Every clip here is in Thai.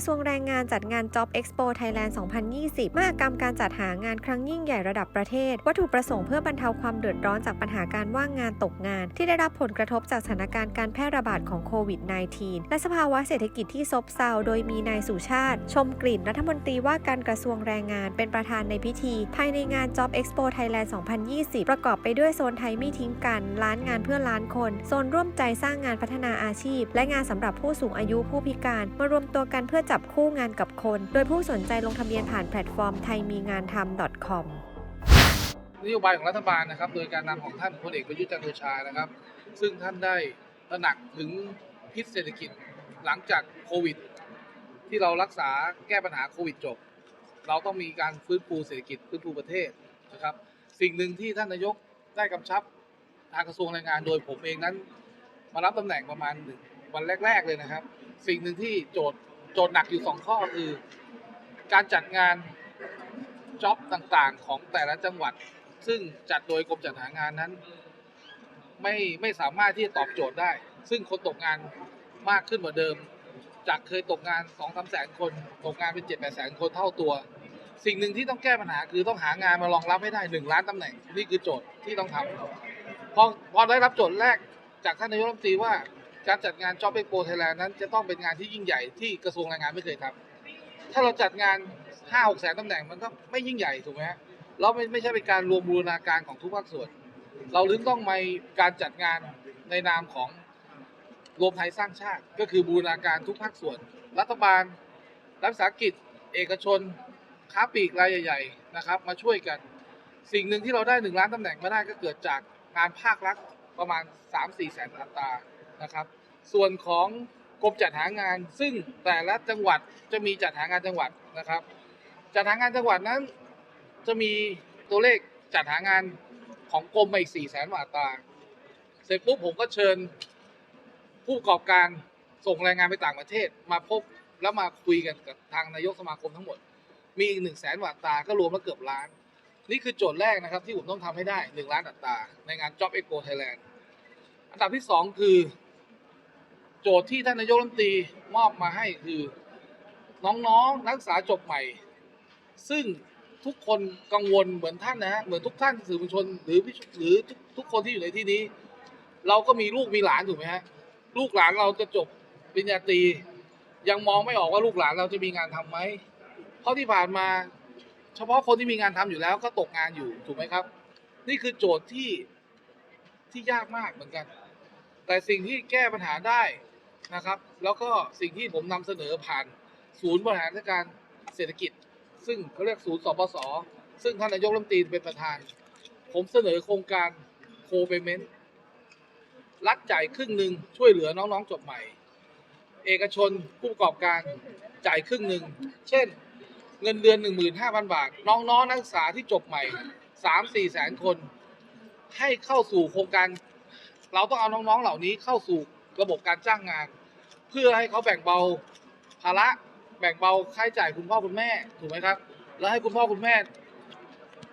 ระทรวงแรงงานจัดงาน Job Expo Thailand 2020 มหกรรมการจัดหางานครั้งยิ่งใหญ่ระดับประเทศ วัตถุประสงค์เพื่อบรรเทาความเดือดร้อนจากปัญหาการว่างงานตกงาน ที่ได้รับผลกระทบจากสถานการณ์การแพร่ระบาดของโควิด -19 และสภาวะเศรษฐกิจที่ซบเซา โดยมีนายสุชาติ ชมกลิ่นรัฐมนตรีว่าการกระทรวงแรงงานเป็นประธานในพิธี ภายในงาน Job Expo Thailand 2020 ประกอบไปด้วยโซนไทยไม่ทิ้งกันล้านงานเพื่อล้านคน โซนร่วมใจสร้างงานพัฒนาอาชีพ และงานสำหรับผู้สูงอายุผู้พิการมารวมตัวกันเพื่อจับคู่งานกับคน โดยผู้สนใจลงทะเบียนผ่านแพลตฟอร์มไทยมีงานทำ .com นโยบายของรัฐบาลนะครับ โดยการนำของท่านพลเอกประยุทธ์จันทร์โอชานะครับ ซึ่งท่านได้ตระหนักถึงพิษเศรษฐกิจหลังจากโควิด ที่เรารักษาแก้ปัญหาโควิดจบ เราต้องมีการฟื้นฟูเศรษฐกิจฟื้นฟูประเทศนะครับ สิ่งหนึ่งที่ท่านนายกได้กำชับทางกระทรวงแรงงานโดยผมเองนั้น มารับตำแหน่งประมาณวันแรก ๆ เลยนะครับ สิ่งหนึ่งที่โจทย์ โจทย์หนักอยู่สองข้อคือ การจัดงานจ็อบต่างๆ ของแต่ละจังหวัด ซึ่งจัดโดยกรมจัดหางานนั้น ไม่ไม่สามารถที่จะตอบโจทย์ได้ ซึ่งคนตกงานมากขึ้นกว่าเดิม จากเคยตกงาน2องสามแสนคน ตกงานเป็น7จ็ดแปดแสนคนเท่าตัว สิ่งหนึ่งที่ต้องแก้ปัญหาคือต้องหางานมารองรับให้ได้หนึ่งล้านตำแหน่ง นี่คือโจทย์ที่ต้องทำพอพอได้รับโจทย์แรกจากท่านนายกรัฐมนตรีว่า การจัดงาน Job Expo Thailand นั้นจะต้องเป็นงานที่ยิ่งใหญ่ที่กระทรวงแรงงานไม่เคยทำถ้าเราจัดงาน5้าหกแสนตำแหน่งมันก็ไม่ยิ่งใหญ่ถูกไหมฮะเราไม่ไม่ใช่เป็นการรวมบูรณาการของทุกภาคส่วน เราลึงต้องมีการจัดงานในนามของรวมไทยสร้างชาติ ก็คือบูรณาการทุกภาคส่วน รัฐบาลรัฐวิสาหกิจ เอกชน ค้าปลีกรายใหญ่ๆนะครับ มาช่วยกัน สิ่งหนึ่งที่เราได้หนึ่งล้านตำแหน่งมาได้ก็เกิดจากงานภาครัฐประมาณ 3-4แสนอัตรา นะครับ ส่วนของกรมจัดหางาน ซึ่งแต่ละจังหวัดจะมีจัดหางานจังหวัดนะครับ จัดหางานจังหวัดนั้น จะมีตัวเลขจัดหางานของกรมมาอีก4 0 0แสนกว่าอัตาเสร็จปุ๊บผมก็เชิญผู้ประกอบการส่งแรงงานไปต่างประเทศ มาพบแล้วมาคุยกันกับทางนายกสมาคมทั้งหมด มีอีกหนึ่งแสนกว่าอัตราก็รวมแล้วเกือบล้าน นี่คือโจทย์แรกนะครับที่ผมต้องทำให้ได้ 1 ล้านอัตราในงาน Job Expo Thailand อันดับที่ 2 คือ โจทย์ที่ท่านนายกรัฐมนตรีมอบมาให้คือน้องๆนักศึกษาจบใหม่ ซึ่งทุกคนกังวลเหมือนท่านนะฮะเหมือนทุกท่านสื่อมวลชนหรือหรือทุกทุกคนที่อยู่ในที่นี้ เราก็มีลูกมีหลานถูกไหมฮะลูกหลานเราจะจบปริญญาตรียังมองไม่ออกว่าลูกหลานเราจะมีงานทำไหมเพราะที่ผ่านมา เฉพาะคนที่มีงานทำอยู่แล้วก็ตกงานอยู่ถูกไหมครับ นี่คือโจทย์ที่ที่ยากมากเหมือนกัน แต่สิ่งที่แก้ปัญหาได้ นะครับ แล้วก็สิ่งที่ผมนำเสนอผ่านศูนย์บริหารการเศรษฐกิจ ซึ่งเขาเรียกศูนย์สปสซึ่งท่านนายกรัฐมนตรีเป็นประธาน ผมเสนอโครงการโคเปเมนต์รัฐจ่ายครึ่งหนึ่งช่วยเหลือน้องๆจบใหม่ เอกชนผู้ประกอบการจ่ายครึ่งหนึ่งเช่น เงินเดือน 15,000 บาท น้องๆนักศึกษาที่จบใหม่ 3-4แสนคน ให้เข้าสู่โครงการ เราต้องเอาน้องๆเหล่านี้เข้าสู่ระบบการจ้างงาน เพื่อให้เขาแบ่งเบาภาระแบ่งเบาค่าใช้จ่ายคุณพ่อคุณแม่ถูกไหมครับ แล้วให้คุณพ่อคุณแม่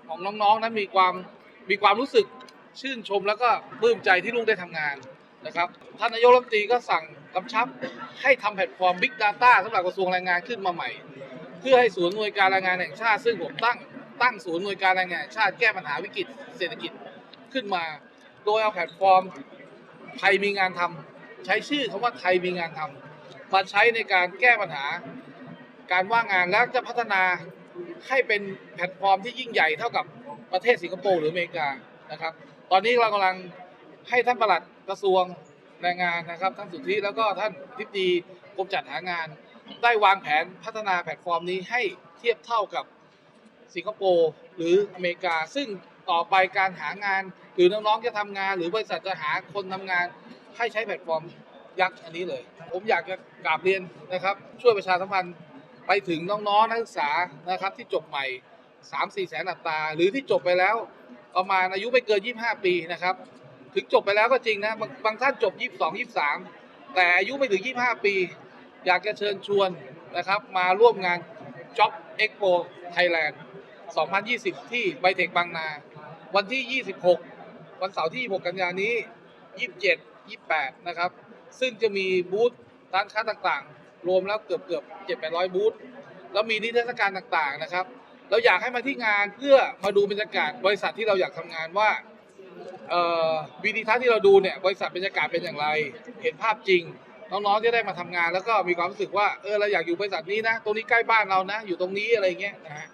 ของน้องๆนั้นมีความมีความรู้สึกชื่นชมแล้วก็ปลื้มใจที่ลูกได้ทำงานนะครับท่านนายกรัฐมนตรีก็สั่งกำชับให้ทำแพลตฟอร์ม Big Data สำหรับกระทรวงแรงงานขึ้นมาใหม่ เพื่อให้ศูนย์หน่วยการแรงงานแห่งชาติ ซึ่งผมตั้งตั้งศูนย์หน่วยการแรงงานชาติแก้ปัญหาวิกฤตเศรษฐกิจขึ้นมา โดยเอาแพลตฟอร์มไทยมีงานทำ ใช้ชื่อคำว่าไทยมีงานทำมาใช้ในการแก้ปัญหา การว่างงานและจะพัฒนาให้เป็นแพลตฟอร์มที่ยิ่งใหญ่เท่ากับประเทศสิงคโปร์หรืออเมริกานะครับ ตอนนี้เรากำลังให้ท่านประหลัดกระทรวงแรงงานนะครับ ท่านสุทธิแล้วก็ท่านทิบดีกรมจัดหางาน ได้วางแผนพัฒนาแพลตฟอร์มนี้ให้เทียบเท่ากับสิงคโปร์หรืออเมริกา ซึ่งต่อไปการหางาน หรือน้องๆจะทำงาน หรือบริษัทจะหาคนทำงาน ให้ใช้แพลตฟอร์มยักษ์อันนี้เลย ผมอยากจะกราบเรียนนะครับ ช่วยประชาสัมพันธ์ไปถึงน้องๆนักศึกษานะครับ ที่จบใหม่ 3-4 แสนอัตรา หรือที่จบไปแล้วประมาณอายุไม่เกิน 25 ปีนะครับ ถึงจบไปแล้วก็จริงนะ บางบางท่านจบ 22 23 แต่อายุไม่ถึง 25 ปี อยากจะเชิญชวนนะครับ มาร่วมงาน Job Expo Thailand 2020 ที่ไบเทคบางนา วันที่ 26 วันเสาร์ที่26กันยายนนี้ 27 28 นะครับ ซึ่งจะมีบูธร้านค้าต่างๆ รวมแล้วเกือบเกือบเจ็ดแปดร้อยบูธแล้วมีนิทรรศการต่างๆนะครับ เราอยากให้มาที่งานเพื่อมาดูบรรยากาศบริษัทที่เราอยากทำงานว่าเอ่อวิดีทัศน์ที่เราดูเนี่ยบริษัทบรรยากาศเป็นอย่างไร เห็นภาพจริง น้องๆที่ได้มาทำงาน แล้วก็มีความรู้สึกว่าเออเราอยากอยู่บริษัทนี้นะ ตรงนี้ใกล้บ้านเรานะ อยู่ตรงนี้อะไรเงี้ยนะฮะ